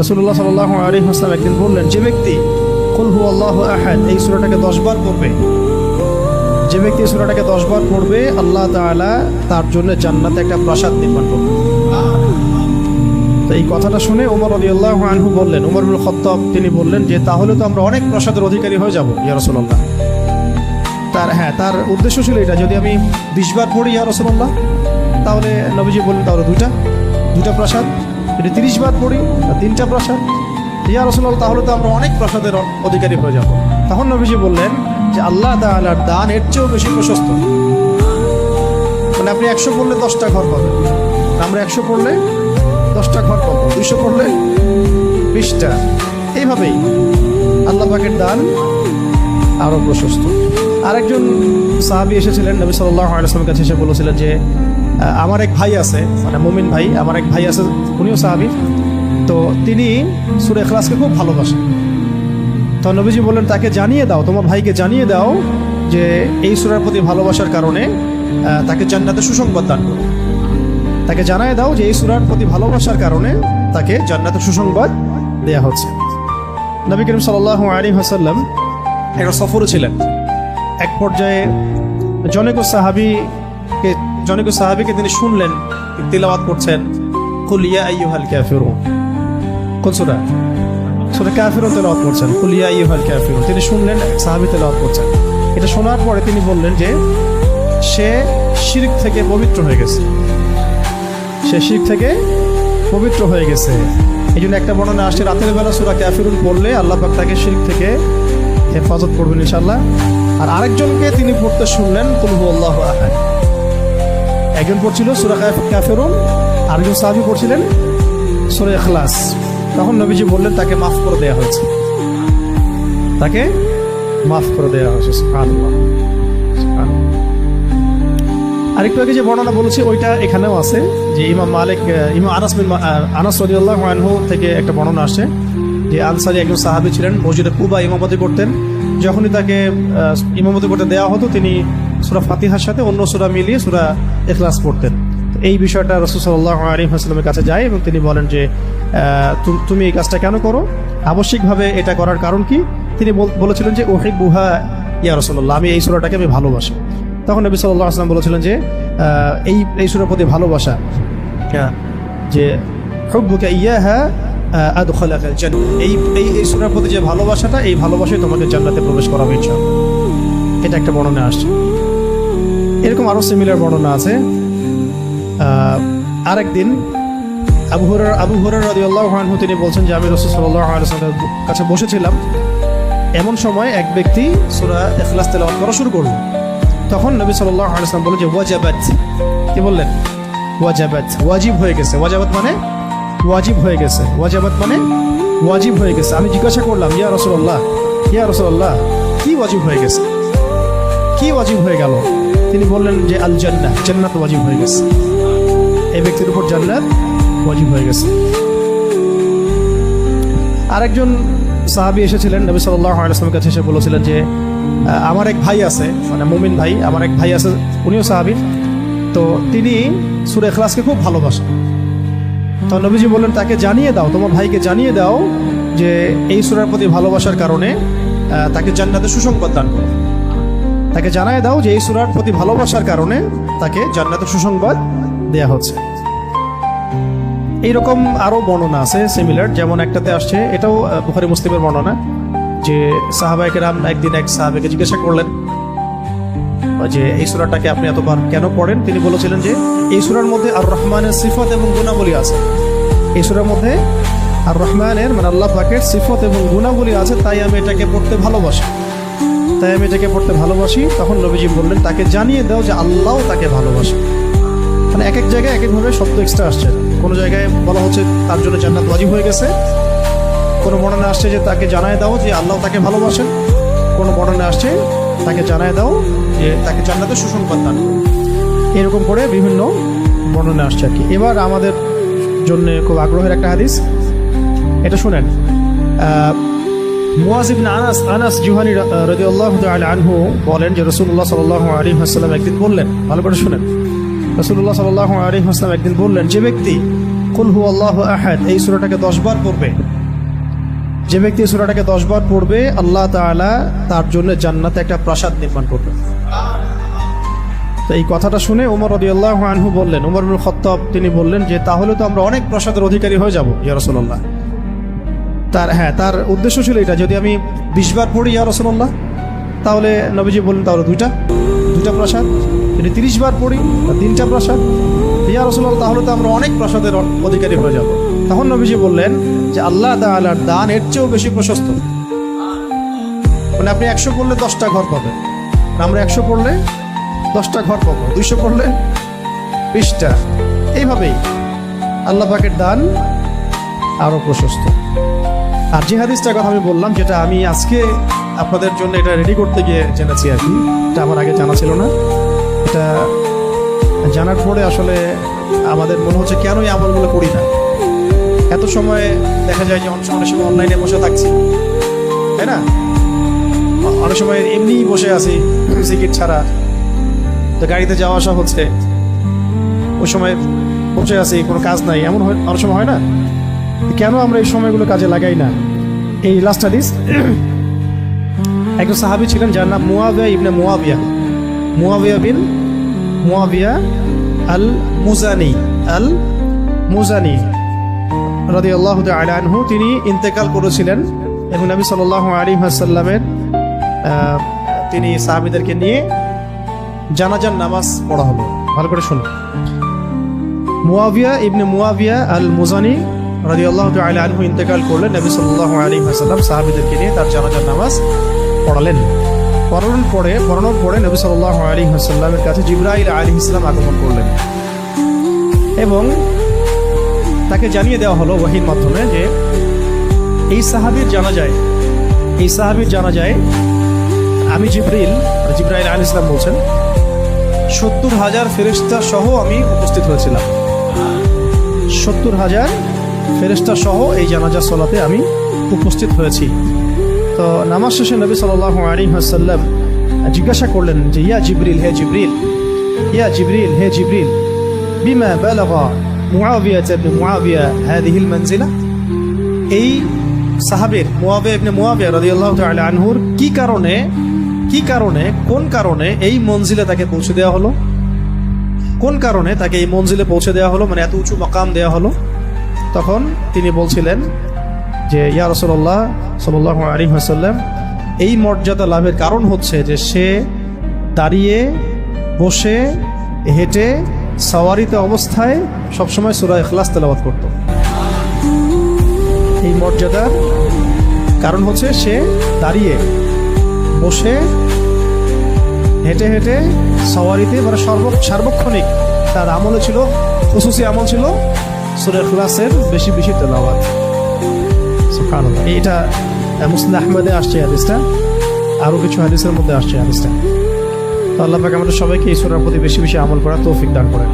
রসুল্লাহ সাল্লাহ আলী হাসলাম একদিন বললেন, যে ব্যক্তি কুলহু আল্লাহ আহাদ এই সুরাটাকে দশবার পড়বে। যে ব্যক্তি সুরাটাকে দশবার পড়বে, আল্লাহ তাআলা তার জন্য জান্নাতে একটা প্রাসাদ নির্মাণ করবে। তো এই কথাটা শুনে ওমর আলী আল্লাহ আনহু বললেন, উমর বিন খত্তাব তিনি বললেন যে, তাহলে তো আমরা অনেক প্রাসাদের অধিকারী হয়ে যাব, ইয়া রসুল্লাহ তার হ্যাঁ তার উদ্দেশ্য ছিল এটা, যদি আমি বিশবার পড়ি, ইয়া রসুল্লাহ তাহলে নবীজি বললেন, তাহলে দুইটা দুইটা প্রাসাদ। যদি তিরিশ বার পড়ি তিনটা প্রাসাদ। ইয়া রসুল্লাহ তাহলে তো আমরা অনেক প্রাসাদের অধিকারী হয়ে যাব। তখন নবীজি বললেন যে আল্লাহ তাআলার দান এর চেয়েও বেশি প্রশস্ত। মানে আপনি একশো পড়লে দশটা ঘর পাবেন। আমরা একশো পড়লে দশটা ঘর পাবো, দুইশো পড়লে বিশটা। এইভাবেই আল্লাহ পাকের দান আরও প্রশস্ত। আরেকজন সাহাবি এসেছিলেন, নবী সাল্লাহ আলাইসলামের কাছে এসে বলেছিলেন যে আমার এক ভাই আছে মানে মুমিন ভাই, আমার এক ভাই আছে, উনিও সাহাবি। তো তিনি সুরে এখলাসকে খুব ভালোবাসেন তো নবীজি বললেন, তাকে জানিয়ে দাও, তোমার ভাইকে জানিয়ে দাও যে এই সুরার প্রতি ভালোবাসার কারণে তাকে জান্নাতে সুসংবাদ দান করো। তাকে জানায় দাও যে এই সুরার প্রতি ভালোবাসার কারণে তাকে জান্নাতে সুসংবাদ দেয়া হচ্ছে। নবী করিম সাল্লাহ আলী হাসাল্লাম একটা সফরে ছিলেন। এক পর্যায়ে জনক সাহাবিকে জনক সাহাবিকে তিনি শুনলেন তিলাওয়াত করছেন কুলিয়া আইয়ুহাল কাফিরুন। কোন সূরা। সূরা কাফিরুন তেলাওয়াত করছেন। কুলিয়া আইয়ুহাল কাফিরুন। তিনি শুনলেন সাহাবী তেলাওয়াত করছেন। এটা শোনার পরে তিনি বললেন যে, সে শিরক থেকে পবিত্র হয়ে গেছে। সে শিখ থেকে পবিত্র হয়ে গেছে। এই জন্য একটা বর্ণনা আসছে, রাতের বেলা সুরা ক্যাফিরুন পড়লে আল্লাহ পাক তাকে শিখ থেকে হেফাজত করবেন ইনশাল্লাহ আর আরেকজনকে তিনি পড়তে শুনলেন কুলহু আল্লাহ আহাদ। একজন পড়ছিল সুরা ক্যাফেরুন আরেকজন সাহাবি পড়ছিলেন সুরা এখলাস তখন নবীজি বললেন, তাকে মাফ করে দেওয়া হয়েছে। তাকে মাফ করে দেওয়া হয়েছে। আরেকটু আগে যে বর্ণনা বলেছি, ওইটা এখানেও আছে, যে ইমাম মালিক ইমাম আনাস বিন আনাস রাদিয়াল্লাহু আনহু থেকে একটা বর্ণনা আসে, যে আনসারি একজন সাহাবী ছিলেন, মসজিদে কুবা ইমামতি করতেন। যখনই তাকে ইমামতি করতে দেওয়া হতো, তিনি সূরা ফাতিহার সাথে অন্য সূরা মিলিয়ে সূরা এখলাস পড়তেন। এই বিষয়টা রাসূল সাল্লাল্লাহু আলাইহি ওয়াসাল্লামের কাছে যায় এবং তিনি বলেন যে তুমি এই কাজটা কেন করো? আবশ্যিকভাবে এটা করার কারণ কি? তিনি বলেছিলেন যে ওহিব বুহা ইয়া রসল্লাহ আমি এই সূরাটাকে আমি ভালোবাসি। তখন নবী সাল্লাহ আসলাম বলেছিলেন যে এই এই সুরের প্রতি ভালোবাসা হ্যাঁ, যে আহ, আদখালাকা জান্নাহ। এই এই এই সুরের প্রতি যে ভালোবাসাটা এই ভালোবাসায় তোমাকে জান্নাতে প্রবেশ করাবে ইনশাআল্লাহ। এটা একটা বর্ণনা আসছে। এরকম আরও সিমিলার বর্ণনা আছে। আরেকদিন আবু হুরার আবু হুরার রাদিয়াল্লাহু আনহু, তিনি বলছেন যে, আমি রসুল আলাইহি কাছে বসেছিলাম। এমন সময় এক ব্যক্তি সূরা ইখলাস তেলাওয়াত করা শুরু করল। তখন নবী সাল্লাল্লাহু আলাইহি ওয়াসাল্লাম বললেন যে, ওয়াজাবাত। কি বললেন? ওয়াজাবাত। ওয়াজিব হয়ে গেছে। ওয়াজাবাত মানে? ওয়াজিব হয়ে গেছে। ওয়াজাবাত মানে? ওয়াজিব হয়ে গেছে। আমি জিজ্ঞাসা করলাম, ইয়া রাসূলুল্লাহ? ইয়া রাসূলুল্লাহ। কি ওয়াজিব হয়ে গেছে? কি ওয়াজিব হয়ে গেল? তিনি বললেন যে আল জান্নাহ জান্নাত ওয়াজিব হয়ে গেছে। এই ব্যক্তির উপর জান্নাত ওয়াজিব হয়ে গেছে। আরেকজন সাহাবি এসেছিলেন, নবী সাল্লাল্লাহু আলাইহি ওয়াসাল্লামের কাছে এসে বলেছিলেন যে আমার এক ভাই আছে মানে মুমিন ভাই, আমার এক ভাই আছে, উনিও সাহাবি। তো তিনি সূরা ইখলাসকে খুব ভালোবাসেন। তো নবীজি বললেন, তাকে জানিয়ে দাও, তোমার ভাইকে জানিয়ে দাও যে, এই সূরার প্রতি ভালোবাসার কারণে তাকে জান্নাতে সুসংবাদ দান করো। তাকে জানায় দাও যে এই সূরার প্রতি ভালোবাসার কারণে তাকে জান্নাতে সুসংবাদ দেয়া হচ্ছে। এইরকম আরও বর্ণনা আছে সিমিলার যেমন একটাতে আসছে, এটাও বুখারী মুসলিমের বর্ণনা, যে সাহাবাহিকেরাম একদিন এক সাহাবাকে জিজ্ঞাসা করলেন, যে এই সূরাটাকে আপনি এতবার কেন পড়েন? তিনি বলেছিলেন যে এই সূরার মধ্যে আর রহমানের সিফত এবং গুণাবলী আছে। এই সূরার মধ্যে আর রহমানের মানে আল্লাহ পাকের সিফত এবং গুণাবলী আছে, তাই আমি এটাকে পড়তে ভালোবাসি। তাই আমি এটাকে পড়তে ভালোবাসি। তখন নবীজি বললেন, তাকে জানিয়ে দাও যে আল্লাহ তাকে ভালোবাসে। মানে এক এক জায়গায় এক একভাবে শব্দ এক্সট্রা আসছে। কোনো জায়গায় বলা হচ্ছে তার জন্য জান্নাত ওয়াজিব হয়ে গেছে। কোনো বর্ণনা আসছে যে তাকে জানায় দাও যে আল্লাহ তাকে ভালোবাসেন কোনো বর্ণনা আসছে তাকে জানায় দাও যে তাকে জান্নাতে সুসংবাদ দান। এরকম করে বিভিন্ন বর্ণনা আসছে আর কি। এবার আমাদের জন্য খুব আগ্রহের একটা হাদিস। এটা শুনেন রাদিয়াল্লাহু আনহু বলেন যে ওয়াসাল্লাম একদিন বললেন, ভালো করে শুনেন। ওয়াসাল্লাম একদিন বললেন, যে ব্যক্তি এই সুরাটাকে দশবার পড়বে। যে ব্যক্তি সুরাটাকে দশবার পড়বে, আল্লাহ তার জন্য জান্নাতে একটা প্রাসাদ নির্মাণ করবে। এই কথাটা শুনে ওমর রদি আনহু বললেন বিন খত্তাব তিনি বললেন যে, তাহলে তো আমরা অনেক প্রাসাদের অধিকারী হয়ে যাব, ইয়া রাসূলুল্লাহ। তার হ্যাঁ তার উদ্দেশ্য ছিল এটা। যদি আমি বিশবার পড়ি ইয়া রাসূলুল্লাহ, তাহলে নবীজি বললেন, তাহলে দুইটা দুইটা প্রাসাদ। যদি তিরিশ বার পড়ি তিনটা প্রাসাদ। ইয়া রসুল্লাহ তাহলে তো আমরা অনেক প্রাসাদের অধিকারী হয়ে যাব। তখন নবীজি বললেন যে, আল্লাহ তাআলার দান এর চেয়েও বেশি প্রশস্ত। মানে আপনি একশো পড়লে দশটা ঘর পাবেন। আমরা একশো পড়লে দশটা ঘর পাবো, দুইশো পড়লে বিশটা। এইভাবেই আল্লাহ পাকের দান আরও প্রশস্ত। আর যে হাদিসটার কথা আমি বললাম, যেটা আমি আজকে আপনাদের জন্য এটা রেডি করতে গিয়ে জেনেছি আর কি, এটা আমার আগে জানা ছিল না। এটা জানার পরে আসলে আমাদের মনে হচ্ছে কেন এই আমলগুলো করি না। এত সময় দেখা যায় যে অনেক সময় সময় অনলাইনে বসে থাকছি, তাই না? অনেক সময় এমনিই বসে আছি টিকিট ছাড়া। তো গাড়িতে যাওয়া আসা হচ্ছে, ওই সময় বসে আছি, কোনো কাজ নাই, এমন হয় অনেক সময় হয় না? কেন আমরা এই সময়গুলো কাজে লাগাই না? এই লাস্ট হাদিস। একজন সাহাবী ছিলেন যার নাম মুয়াবিয়া ইবনে মুয়াবিয়া। মুয়াবিয়া বিন মুয়াবিয়া আল মুজানি আল মুজানি রাদিয়াল্লাহু তাআলা আনহু। তিনি ইন্তেকাল করেছিলেন এবং নবী সাল্লাল্লাহু আলাইহি ওয়াসাল্লামের আহ, তিনি সাহাবিদেরকে নিয়ে জানাজার নামাজ পড়া হলো ভালো করে শুনুন। মুয়াবিয়া ইবনে মুয়াবিয়া আল মুজানি রাদিয়াল্লাহু তাআলা আনহু ইন্তেকাল করলেন নবী সাল্লাল্লাহু আলাইহি ওয়াসাল্লাম, সাহাবীদেরকে নিয়ে তার জানাজার নামাজ পড়ালেন। পড়ানোর পরে পড়ানোর পরে নবী সাল্লাল্লাহু আলাইহি ওয়াসাল্লামের কাছে জিবরাইল আলাইহিস সালাম আগমন করলেন এবং তাকে জানিয়ে দেওয়া হলো ওয়াহির মাধ্যমে যে, এই সাহাবীর জানা যায় এই সাহাবীর জানা যায় আমি জিব্রিল জিব্রাইল আলাইহিস সালাম বলছেন, সত্তর হাজার ফেরেশতা সহ আমি উপস্থিত হয়েছিলাম। সত্তর হাজার ফেরেশতা সহ এই জানাজা সলাতে আমি উপস্থিত হয়েছি। তো নামাজ শেষে নবী সাল্লাহ আলী হাসাল্লাম জিজ্ঞাসা করলেন যে, ইয়া জিবরিল, হে জিবরিল, ইয়া জিবরিল, হে জিবরিল, বিমা বালাগা মুআবিয়া ইবনে মুআবিয়া হাদিহিল মানজিলা? এই সাহাবের মুয়াবিয়া ইবনে মুআবিয়া রাদিয়াল্লাহু তাআলা আনহুর কি কারণে কি কারণে, কোন কারণে এই মঞ্জিলে তাকে পৌঁছে দেওয়া হলো? কোন কারণে তাকে এই মঞ্জিলে পৌঁছে দেওয়া হলো? মানে এত উঁচু মকাম দেওয়া হলো? তখন তিনি বলছিলেন যে, ইয়া রসল্লাহ সাল্লাহ আলী হাসাল্লাম এই মর্যাদা লাভের কারণ হচ্ছে যে সে দাঁড়িয়ে বসে হেঁটে সাওয়ারিতে অবস্থায় সবসময় সুরা ইখলাস তেলাবাত করত। এই মর্যাদার কারণ হচ্ছে সে দাঁড়িয়ে বসে হেঁটে হেঁটে সাওয়ারিতে মানে সর্ব, সার্বক্ষণিক তার আমলে ছিল খুশুসি আমল ছিল সুরের ক্লাসের বেশি বেশি তেলাওয়াত। এটা মুসলিম আহমেদে আসছে হাদিসটা, আরও কিছু হাদিসের মধ্যে আসছে হাদিসটা। তো আল্লাহ পাক আমাদের সবাইকে এই সুরার প্রতি বেশি বেশি আমল করা তৌফিক দান করেন।